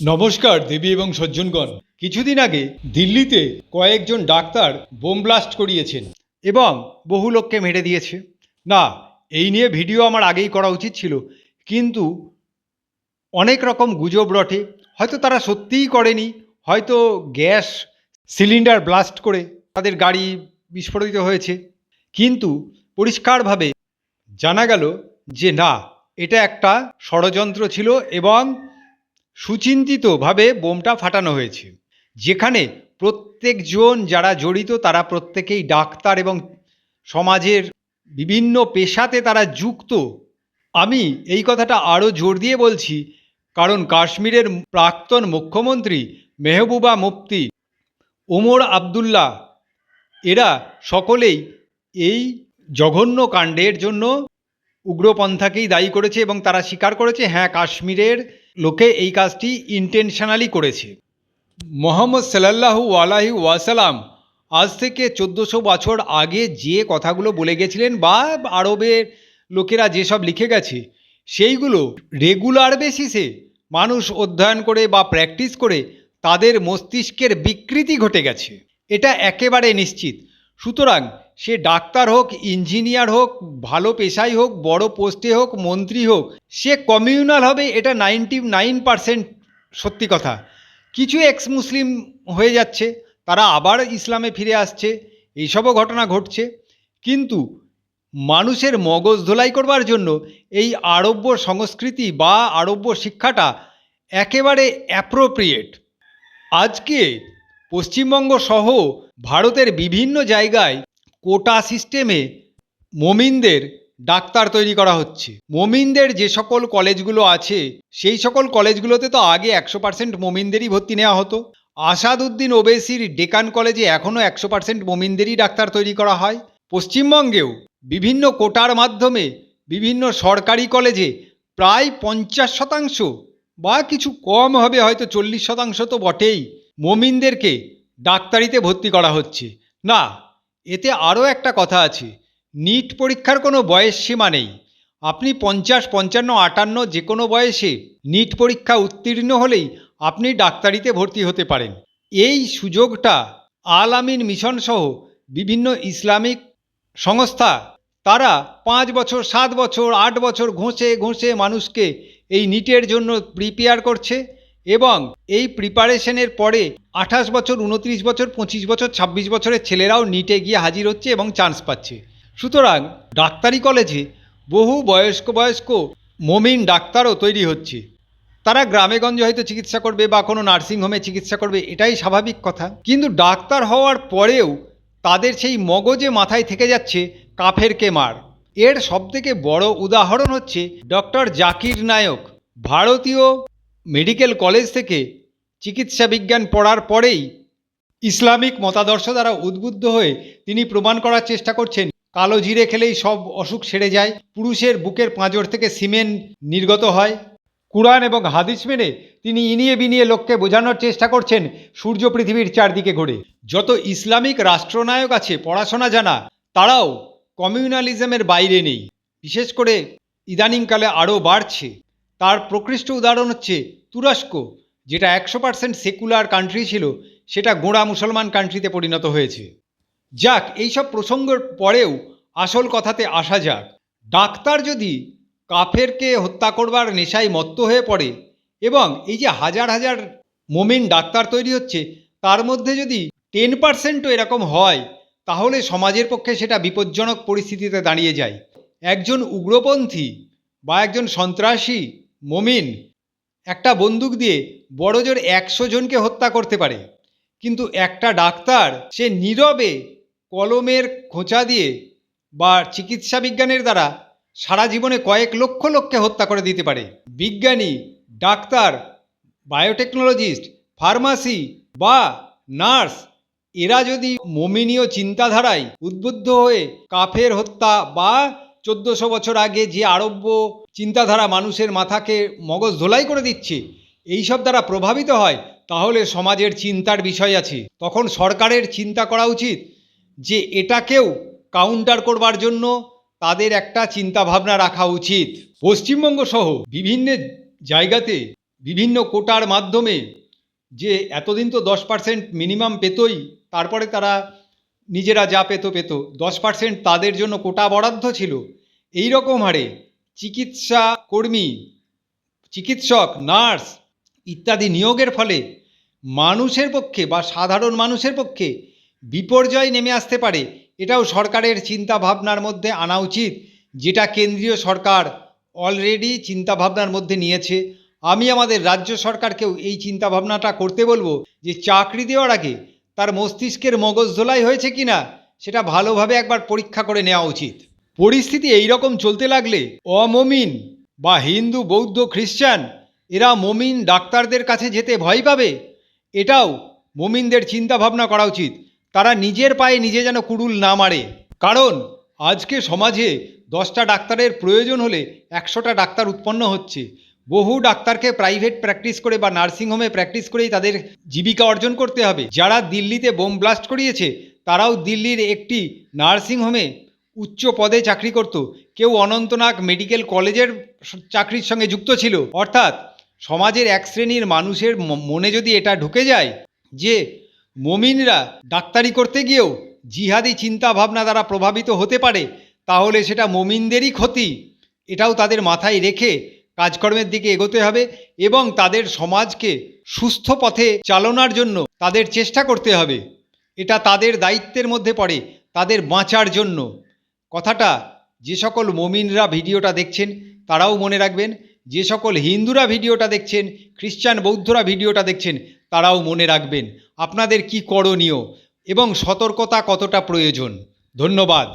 নমস্কার, দেবী এবং সজ্জনগণ। কিছুদিন আগে দিল্লিতে কয়েকজন ডাক্তার বোম ব্লাস্ট করিয়েছেন এবং বহু লোককে মেরে দিয়েছে। না, এই নিয়ে ভিডিও আমার আগেই করা উচিত ছিল, কিন্তু অনেক রকম গুজব রটে। হয়তো তারা সত্যিই করেনি, হয়তো গ্যাস সিলিন্ডার ব্লাস্ট করে তাদের গাড়ি বিস্ফোরিত হয়েছে। কিন্তু পরিষ্কারভাবে জানা গেল যে না, এটা একটা ষড়যন্ত্র ছিল এবং সুচিন্তিতভাবে বোমটা ফাটানো হয়েছে। যেখানে প্রত্যেকজন যারা জড়িত, তারা প্রত্যেকেই ডাক্তার এবং সমাজের বিভিন্ন পেশাতে তারা যুক্ত। আমি এই কথাটা আরও জোর দিয়ে বলছি, কারণ কাশ্মীরের প্রাক্তন মুখ্যমন্ত্রী মেহবুবা মুফতি ওমর আবদুল্লাহ, এরা সকলেই এই জঘন্য কাণ্ডের জন্য উগ্রপন্থাকেই দায়ী করেছে এবং তারা স্বীকার করেছে হ্যাঁ কাশ্মীরের লোকে এই কাজটি ইন্টেনশনালি করেছে। মোহাম্মদ সাল্লাহু আলাহি ওয়াসালাম আজ থেকে চোদ্দোশো বছর আগে যে কথাগুলো বলে গেছিলেন বা আরবের লোকেরা যেসব লিখে গেছে, সেইগুলো রেগুলার বেসিসে মানুষ অধ্যয়ন করে বা প্র্যাকটিস করে তাদের মস্তিষ্কের বিকৃতি ঘটে গেছে। এটা একেবারে নিশ্চিত। সুতরাং সে ডাক্তার হোক, ইঞ্জিনিয়ার হোক, ভালো পেশায় হোক, বড় পোস্টে হোক, মন্ত্রী হোক, সে কমিউনাল হবে এটা নাইনটি নাইন পারসেন্ট সত্যি কথা। কিছু এক্স মুসলিম হয়ে যাচ্ছে, তারা আবার ইসলামে ফিরে আসছে, এইসবও ঘটনা ঘটছে। কিন্তু মানুষের মগজ ধোলাই করবার জন্য এই আরব্য সংস্কৃতি বা আরব্য শিক্ষাটা একেবারে অ্যাপ্রোপ্রিয়েট আজকে পশ্চিমবঙ্গ সহ ভারতের বিভিন্ন জায়গায় কোটা সিস্টেমে মমিনদের ডাক্তার তৈরি করা হচ্ছে। মমিনদের যে সকল কলেজগুলো আছে, সেই সকল কলেজগুলোতে তো আগে একশো পার্সেন্ট মমিনদেরই ভর্তি নেওয়া হতো। আসাদউদ্দিন ওবেসির ডেকান কলেজে এখনও একশো পার্সেন্ট মমিনদেরই ডাক্তার তৈরি করা হয়। পশ্চিমবঙ্গেও বিভিন্ন কোটার মাধ্যমে বিভিন্ন সরকারি কলেজে প্রায় পঞ্চাশ শতাংশ বা কিছু কম হবে, হয়তো চল্লিশ শতাংশ তো বটেই, মমিনদেরকে ডাক্তারিতে ভর্তি করা হচ্ছে। না এতে আরও একটা কথা আছে। নিট পরীক্ষার কোনো বয়স সীমা নেই। আপনি পঞ্চাশ, পঞ্চান্ন, আটান্ন যে কোনো বয়সে নিট পরীক্ষা উত্তীর্ণ হলেই আপনি ডাক্তারিতে ভর্তি হতে পারেন। এই সুযোগটা আল আমিন মিশন সহ বিভিন্ন ইসলামিক সংস্থা, তারা পাঁচ বছর, সাত বছর, আট বছর ঘষে ঘষে মানুষকে এই নিটের জন্য প্রিপেয়ার করছে। এবং এই প্রিপারেশনের পরে আঠাশ বছর, উনত্রিশ বছর, পঁচিশ বছর, ছাব্বিশ বছরের ছেলেরাও নিটে গিয়ে হাজির হচ্ছে এবং চান্স পাচ্ছে। সুতরাং ডাক্তারি কলেজে বহু বয়স্ক বয়স্ক মমিন ডাক্তারও তৈরি হচ্ছে। তারা গ্রামেগঞ্জে হয়তো চিকিৎসা করবে বা কোনো নার্সিংহোমে চিকিৎসা করবে, এটাই স্বাভাবিক কথা। কিন্তু ডাক্তার হওয়ার পরেও তাদের সেই মগজে মাথায় থেকে যাচ্ছে কাফেরকে মার। এর সবথেকে বড় উদাহরণ হচ্ছে ডক্টর জাকির নায়ক, ভারতীয় মেডিকেল কলেজ থেকে চিকিৎসা বিজ্ঞান পড়ার পরেই ইসলামিক মতাদর্শ দ্বারা উদ্বুদ্ধ হয়ে তিনি প্রমাণ করার চেষ্টা করছেন, কালো জিরে খেলেই সব অসুখ সেরে যায়, পুরুষের বুকের পাঁজর থেকে সিমেন্ট নির্গত হয়। কুরআন এবং হাদিস মেনে তিনি ইনিয়ে বিনিয়ে লোককে বোঝানোর চেষ্টা করছেন সূর্য পৃথিবীর চারদিকে ঘোরে। যত ইসলামিক রাষ্ট্রনায়ক আছে পড়াশোনা জানা, তারাও কমিউনালিজমের বাইরে নেই। বিশেষ করে ইদানিংকালে আরও বাড়ছে। তার প্রকৃষ্ট উদাহরণ হচ্ছে তুরস্ক, যেটা একশো পার্সেন্ট সেকুলার কান্ট্রি ছিল, সেটা গোঁড়া মুসলমান কান্ট্রিতে পরিণত হয়েছে। যাক, এইসব প্রসঙ্গের পরেও আসল কথাতে আসা যাক। ডাক্তার যদি কাফেরকে হত্যা করবার নেশায় মত্ত হয়ে পড়ে, এবং এই যে হাজার হাজার মোমিন ডাক্তার তৈরি হচ্ছে, তার মধ্যে যদি টেন পার্সেন্টও এরকম হয়, তাহলে সমাজের পক্ষে সেটা বিপজ্জনক পরিস্থিতিতে দাঁড়িয়ে যায়। একজন উগ্রপন্থী বা একজন সন্ত্রাসী মমিন, একটা বন্দুক দিয়ে বড় জোর একশো জনকে হত্যা করতে পারে। কিন্তু একটা ডাক্তার, সে নীরবে কলমের খোঁচা দিয়ে বা চিকিৎসা বিজ্ঞানের দ্বারা সারা জীবনে কয়েক লক্ষ লোককে হত্যা করে দিতে পারে। বিজ্ঞানী, ডাক্তার, বায়োটেকনোলজিস্ট, ফার্মাসি বা নার্স, এরা যদি মমিনীয় চিন্তাধারায় উদ্বুদ্ধ হয়ে কাফের হত্যা বা চোদ্দোশো বছর আগে যে আরব্য চিন্তাধারা মানুষের মাথাকে মগজ ধোলাই করে দিচ্ছে, এইসব দ্বারা প্রভাবিত হয়, তাহলে সমাজের চিন্তার বিষয় আছে। তখন সরকারের চিন্তা করা উচিত যে এটাকেও কাউন্টার করবার জন্য তাদের একটা চিন্তা ভাবনা রাখা উচিত। পশ্চিমবঙ্গ সহ বিভিন্ন জায়গাতে, বিভিন্ন কোটার মাধ্যমে যে এতদিন তো দশ পার্সেন্ট মিনিমাম পেতই, তারপরে তারা নিজেরা যা পেত পেত। দশ পার্সেন্ট তাদের জন্য কোটা বরাদ্দ ছিল। এই রকম হারে চিকিৎসা কর্মী, চিকিৎসক, নার্স ইত্যাদি নিয়োগের ফলে মানুষের পক্ষে বা সাধারণ মানুষের পক্ষে বিপর্যয় নেমে আসতে পারে। এটাও সরকারের চিন্তা ভাবনার মধ্যে আনা উচিত, যেটা কেন্দ্রীয় সরকার অলরেডি চিন্তা ভাবনার মধ্যে নিয়েছে। আমি আমাদের রাজ্য সরকারকেও এই চিন্তা ভাবনাটা করতে বলব যে চাকরি দেওয়ার আগে তার মস্তিষ্কের মগজ ধোলাই হয়েছে কিনা, সেটা ভালোভাবে একবার পরীক্ষা করে নেওয়া উচিত। পরিস্থিতি এই রকম চলতে লাগলে অমমিন বা হিন্দু, বৌদ্ধ, খ্রিস্টান, এরা মমিন ডাক্তারদের কাছে যেতে ভয় পাবে? এটাও মমিনদের চিন্তা ভাবনা করা উচিত। তারা নিজের পায়ে নিজে যেন কুড়ুল না মারে। কারণ আজকে সমাজে দশটা ডাক্তারের প্রয়োজন হলে একশোটা ডাক্তার উৎপন্ন হচ্ছে। বহু ডাক্তারকে প্রাইভেট প্র্যাকটিস করে বা নার্সিংহোমে প্র্যাকটিস করেই তাদের জীবিকা অর্জন করতে হবে। যারা দিল্লিতে বোম ব্লাস্ট করিয়েছে, তারাও দিল্লির একটি নার্সিংহোমে উচ্চ পদে চাকরি করত। কেউ অনন্তনাগ মেডিকেল কলেজের চাকরির সঙ্গে যুক্ত ছিল। অর্থাৎ সমাজের এক শ্রেণির মানুষের মনে যদি এটা ঢুকে যায় যে মমিনরা ডাক্তারি করতে গিয়েও জিহাদি চিন্তা ভাবনা দ্বারা প্রভাবিত হতে পারে, তাহলে সেটা মমিনদেরই ক্ষতি। এটাও তাদের মাথায় রেখে কাজকর্মের দিকে এগোতে হবে এবং তাদের সমাজকে সুস্থ পথে চালনার জন্য তাদের চেষ্টা করতে হবে। এটা তাদের দায়িত্বের মধ্যে পড়ে, তাদের বাঁচার জন্য। কথাটা, যে সকল মমিনরা ভিডিওটা দেখছেন, তারাও মনে রাখবেন, যে সকল হিন্দুরা ভিডিওটা দেখছেন, খ্রিস্টান বৌদ্ধরা ভিডিওটা দেখছেন, তারাও মনে রাখবেন। আপনাদের কি করণীয় এবং সতর্কতা কতটা প্রয়োজন? ধন্যবাদ।